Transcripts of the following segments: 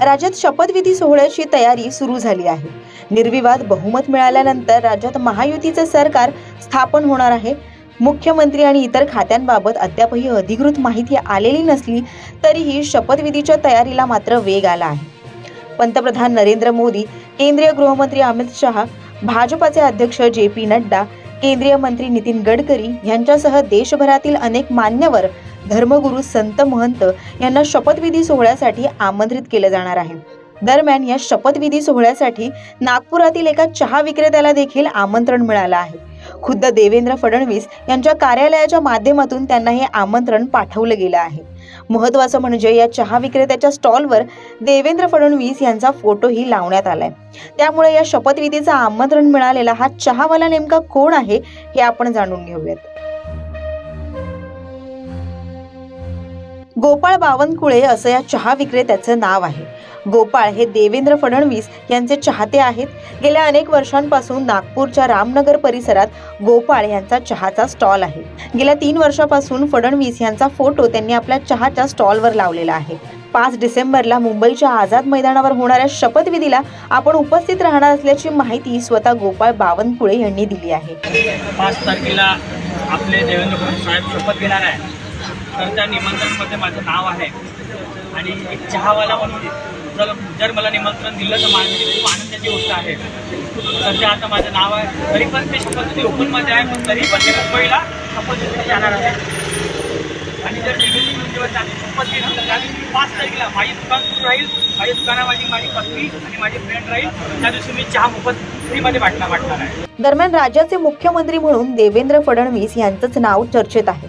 राज्यात शपथविधी सोहळ्याची तयारी सुरू झाली आहे. निर्विवाद बहुमत मिळाल्यानंतर राज्यात महायुतीचं सरकार स्थापन होणार आहे. मुख्यमंत्री आणि इतर खात्यांबाबत अद्यापही अधिकृत माहिती आलेली नसली तरीही शपथविधीच्या तयारीला मात्र वेग आला आहे. पंतप्रधान नरेंद्र मोदी केंद्रीय गृहमंत्री अमित शहा भाजपाचे अध्यक्ष जे पी नड्डा केंद्रीय मंत्री नितीन गडकरी यांच्यासह देशभरातील अनेक मान्यवर धर्मगुरू संत महंत यांना शपथविधी सोहळ्यासाठी आमंत्रित केलं जाणार आहे. दरम्यान या शपथविधी सोहळ्यासाठी नागपुरातील एका चहा विक्रेत्याला देखील आमंत्रण मिळालं आहे. खुद्द देवेंद्र फडणवीस यांच्या कार्यालयाच्या माध्यमातून त्यांना हे आमंत्रण पाठवलं गेलं आहे. महत्वाचं म्हणजे या चहा विक्रेत्याच्या स्टॉलवर देवेंद्र फडणवीस यांचा फोटोही लावण्यात आलाय. त्यामुळे या शपथविधीचं आमंत्रण मिळालेला हा चहावाला नेमका कोण आहे हे आपण जाणून घेऊयात. गोपाळ बावनकुळे असं या चहा विक्रेत्याचं नाव आहे. गोपाळ हे देवेंद्र फडणवीस यांचे चाहते आहेत. गेल्या अनेक वर्षांपासून नागपूरच्या रामनगर परिसरात गोपाळ यांचा चहाचा स्टॉल आहे. गेल्या तीन वर्षापासून फडणवीस यांचा फोटो त्यांनी आपल्या चहाच्या स्टॉलवर लावलेला आहे. पाच डिसेंबरला मुंबईच्या आझाद मैदानावर होणाऱ्या शपथविधीला आपण उपस्थित राहणार असल्याची माहिती स्वतः गोपाळ बावनकुळे यांनी दिली आहे. पाच तारखेला आपले देवेंद्र फडणवीस साहेब शपथ घेणार आहे तर त्या निमंत्रणमध्ये माझं नाव आहे. आणि एक चहावाला म्हणून जर जर मला निमंत्रण दिलं तर माझ्यासाठी खूप आनंदाची गोष्ट आहे. सध्या आता माझं नाव आहे. तरी पण ते शपथविधी ओपनमध्ये आहे पण तरी पण ते मुंबईला शपथ जाणार आहे. आणि जर देवेंद्र म्हणजे जेव्हा शपथ दिली तर त्या दिवशी पाच तारखेला माझी दुकान सुरू राहील. माझ्या दुकानामध्ये माझी पत्नी आणि माझी फ्रेंड राहील. त्या दिवशी मी चहा मोफत फ्रीमध्ये वाटणार वाटणार आहे. दरम्यान राज्याचे मुख्यमंत्री म्हणून देवेंद्र फडणवीस यांचंच नाव चर्चेत आहे.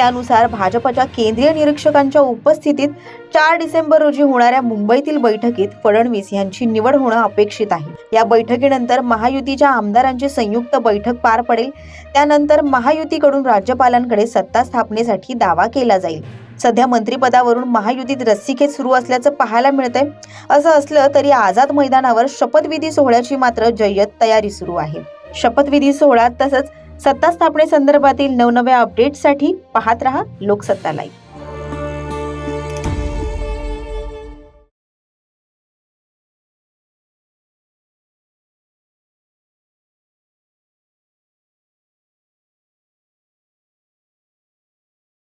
त्यानुसार भाजपच्या केंद्रीय निरीक्षकांच्या उपस्थितीत चार डिसेंबर रोजी होणाऱ्या मुंबईतील बैठकीत फडणवीस यांची निवड होणं अपेक्षित आहे. या बैठकीनंतर महायुतीच्या आमदारांची संयुक्त बैठक पार पडेल. त्यानंतर महायुतीकडून राज्यपालांकडे सत्ता स्थापनेसाठी दावा केला जाईल. सध्या मंत्रिपदावरून महायुतीत रस्सीखेच सुरू असल्याचं पाहायला मिळतंय. असं असलं तरी आझाद मैदानावर शपथविधी सोहळ्याची मात्र जय्यत तयारी सुरू आहे. शपथविधी सोहळा तसंच सत्ता स्थापनेसंदर्भातील नवनव्या अपडेट्ससाठी पाहत रहा लोकसत्ता लाईव्ह